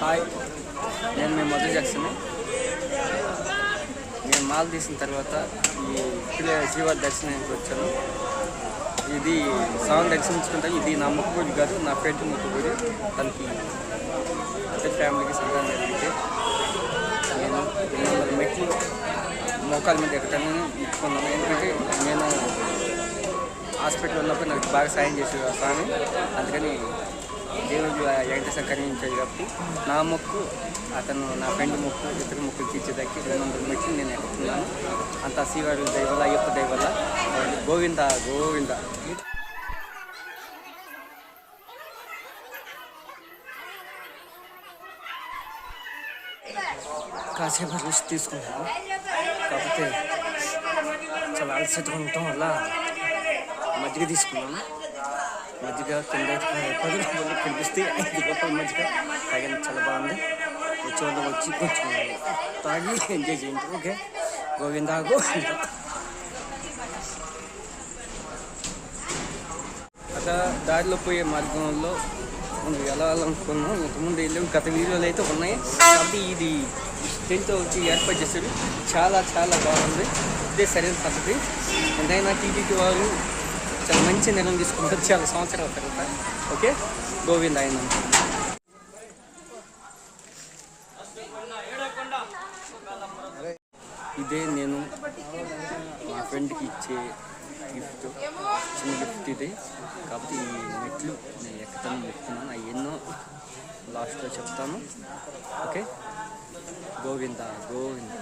Hi. నేను మేము Madhu Jackson. నేను మాల తీసిన తర్వాత ఈ ఇప్పుడే శ్రీవారి దర్శనానికి వచ్చాను. ఇది స్వామి దర్శించుకుంటాను ఇది నా మొక్కుబడి కాదు నా పేరు మొక్కుబడి తనకి అంటే ఫ్యామిలీకి సంతానం జరిగితే నేను రెండు మెట్లు మోకాల మీద ఎక్కటాన్ని ఇచ్చుకున్నాను. ఎందుకంటే నేను హాస్పిటల్ ఉన్నప్పుడు నాకు బాగా సాయం చేసేది స్వామి. అందుకని దేవుడు ఆ కాబట్టి నా మొక్కు అతను నా ఫ్రెండ్ మొక్కు ఇతర మొక్కులు తీర్చేదానికి రెండు వందల మెట్లు నేను ఎక్కుతున్నాను అంత శ్రీవారి దయ అయ్యప్ప దయ గోవింద గోవింద. కాసేపు రెస్ట్ తీసుకున్నాను. కాకపోతే చాలా అలసటగా ఉండటం వల్ల మజ్జిగ తీసుకున్నాను. మజ్జిగ కింద పది రూపాయలు కనిపిస్తే ఐదు రూపాయల మజ్జిగ తాగిన చాలా బాగుంది. వచ్చే వాళ్ళు వచ్చి కూర్చున్నారు తాగి ఎంజాయ్ చేయండి ఓకే? గోవిందా గోవింద. అక్కడ దారిలో పోయే మార్గంలో మనం వెళ్ళాలనుకున్నాం ఇంతకుముందు వెళ్ళాం. గత వీడియోలు అయితే ఉన్నాయి. కాబట్టి ఇది టెంట్ వచ్చి ఏర్పాటు చేశారు. చాలా చాలా బాగుంది. ఇదే సరైన పద్ధతి. ఎంతైనా టీటీడీ వారు చాలా మంచి నిర్ణయం తీసుకుంటారు చాలా సంవత్సరాల తర్వాత. ఓకే? గోవింద్ ఆయన ఇదే నేను మా ఫ్రెండ్కి ఇచ్చే గిఫ్ట్. చిన్న గిఫ్ట్ ఇది. కాబట్టి ఈ మెట్లు నేను ఎక్కుతాను చెప్తున్నాను అవి ఎన్నో లాస్ట్లో చెప్తాను. ఓకే? గోవింద గోవింద.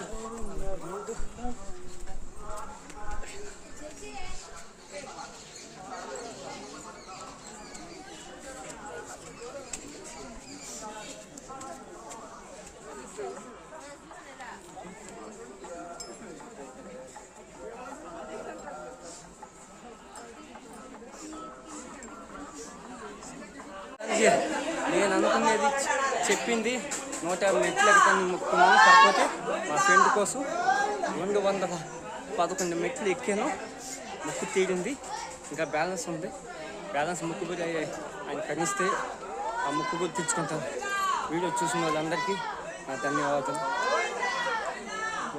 నేను అనుకునేది చెప్పింది నూట యాభై మెట్లు ఎక్కుతాను మొక్కున్నాను కాకపోతే మా ఫ్రెండ్ కోసం రెండు వందల పదకొండు మెట్లు ఎక్కాను. ముక్కు తీరింది. ఇంకా బ్యాలెన్స్ ఉంది. బ్యాలెన్స్ ముక్కు గురి అయ్యాయి ఆయన కనిస్తే ఆ ముక్కుబడి తెచ్చుకుంటాను వీడియో చూసిన వాళ్ళందరికీ నా ధన్యవాదాలు.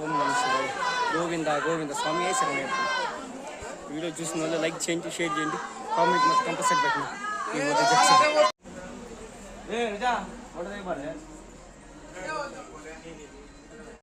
ఓం నమ గోవింద గోవింద స్వామి శరణయ్య వీడియో చూసిన వాళ్ళు లైక్ చేయండి షేర్ చేయండి. కామెంట్ మాకు కంపల్సరీ పెట్టండి. ஏ விஜா உடனே பாரு.